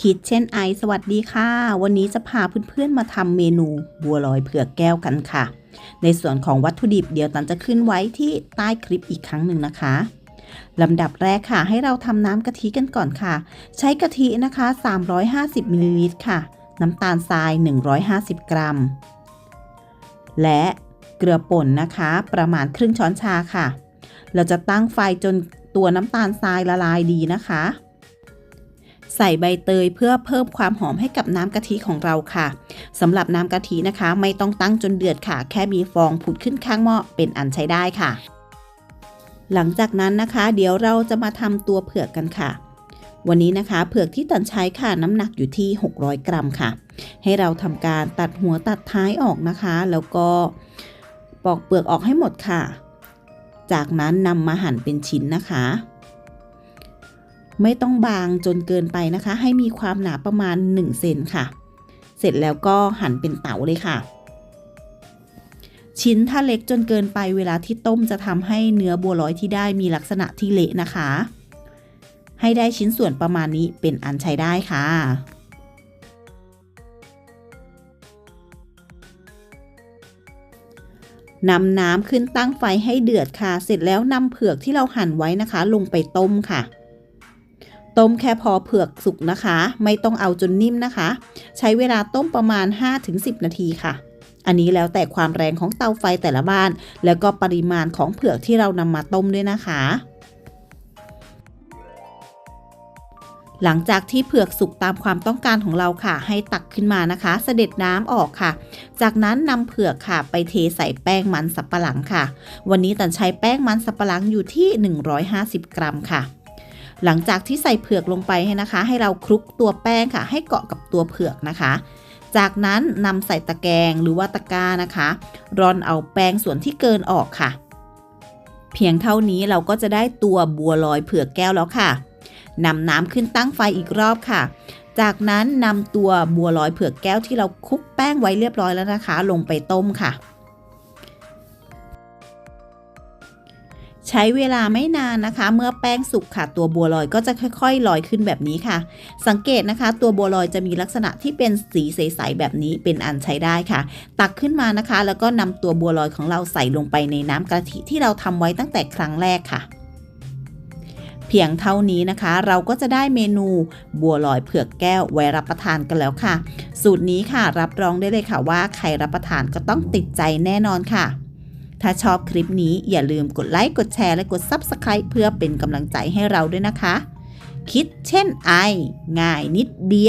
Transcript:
คิดเช่นไอสวัสดีค่ะ วันนี้จะพาเพื่อนๆมาทำเมนูบัวลอยเผือกแก้วกันค่ะ ในส่วนของวัตถุดิบเดี๋ยวตันจะขึ้นไว้ที่ใต้คลิปอีกครั้งหนึ่งนะคะลำดับแรกค่ะ ให้เราทำน้ำกะทิกันก่อนค่ะ ใช้กะทินะคะ 350มิลลิลิตรค่ะ น้ำตาลทราย 150 กรัม และเกลือป่นนะคะ ประมาณครึ่งช้อนชาค่ะ เราจะตั้งไฟจนตัวน้ำตาลทรายละลายดีนะคะ ใส่ใบเตยเพื่อเพิ่มความหอมให้กับน้ำกะทิของเราค่ะสำหรับน้ำกะทินะคะ ไม่ต้องตั้งจนเดือดค่ะ แค่มีฟองผุดขึ้นข้างหม้อเป็นอันใช้ได้ค่ะ หลังจากนั้นนะคะ เดี๋ยวเราจะมาทำตัวเผือกกันค่ะ วันนี้นะคะ เผือกที่ตันใช้ค่ะน้ำหนักอยู่ที่ 600 กรัมค่ะ ให้เราทำการตัดหัวตัดท้ายออกนะคะ แล้วก็ปอกเปลือกออกให้หมดค่ะ จากนั้นนำมาหั่นเป็นชิ้นนะคะ ไม่ต้องบางจนเกินไปนะคะ ให้มีความหนาประมาณ 1 เซนค่ะ เสร็จแล้วก็หั่นเป็นเต๋าเลยค่ะ ชิ้นถ้าเล็กจนเกินไปเวลาที่ต้มจะทำให้เนื้อบัวลอยที่ได้มีลักษณะที่เละนะคะ ให้ได้ชิ้นส่วนประมาณนี้เป็นอันใช้ได้ค่ะนำน้ำขึ้นตั้งไฟให้เดือดค่ะ เสร็จแล้วนำเผือกที่เราหั่นไว้นะคะ ลงไปต้มค่ะ ต้มแค่พอเผือกสุกนะคะ ไม่ต้องเอาจนนิ่มนะคะ ใช้เวลาต้มประมาณ 5-10 นาทีค่ะ อันนี้แล้วแต่ความแรงของเตาไฟแต่ละบ้าน แล้วก็ปริมาณของเผือกที่เรานำมาต้มด้วยนะคะ หลังจากที่เผือกสุกตามความต้องการของเราค่ะ ให้ตักขึ้นมานะคะ เสด็จน้ำออกค่ะ จากนั้นนำเผือกค่ะ ไปเทใส่แป้งมันสับปะหลังค่ะ วันนี้ตันใช้แป้งมันสับปะหลังอยู่ที่ 150 กรัมค่ะ หลังจากที่ใส่เผือกลงไปให้นะคะ ให้เราคลุกตัวแป้งค่ะ ให้เกาะกับตัวเผือกนะคะ จากนั้นนำใส่ตะแกรงหรือว่าตะกร้านะคะร่อนเอาแป้งส่วนที่เกินออกค่ะ เพียงเท่านี้เราก็จะได้ตัวบัวลอยเผือกแก้วแล้วค่ะนำน้ำขึ้นตั้งไฟอีกรอบค่ะ จากนั้นนำตัวบัวลอยเผือกแก้วที่เราคลุกแป้งไว้เรียบร้อยแล้วนะคะ ลงไปต้มค่ะ ช้เวลาไม่นานนะคะ เมื่อแป้งสุกค่ะ ตัวบัวลอยก็จะค่อยๆ ลอยขึ้นแบบนี้ค่ะ สังเกตนะคะ ตัวบัวลอยจะมีลักษณะที่เป็นสีใสๆแบบนี้เป็นอันใช้ได้ค่ะ ตักขึ้นมานะคะ แล้วก็นำตัวบัวลอยของเราใส่ลงไปในน้ำกะทิที่เราทำไว้ตั้งแต่ครั้งแรกค่ะเพียงเท่านี้นะคะ เราก็จะได้เมนูบัวลอยเผือกแก้วไว้รับประทานกันแล้วค่ะ สูตรนี้ค่ะ รับรองได้เลยค่ะว่าใครรับประทานก็ต้องติดใจแน่นอนค่ะ ถ้าชอบคลิปนี้อย่าลืมกดไลค์ กดแชร์ และกด Subscribe เพื่อเป็นกำลังใจให้เราด้วยนะคะ คิดเช่นไอ ง่ายนิดเดียว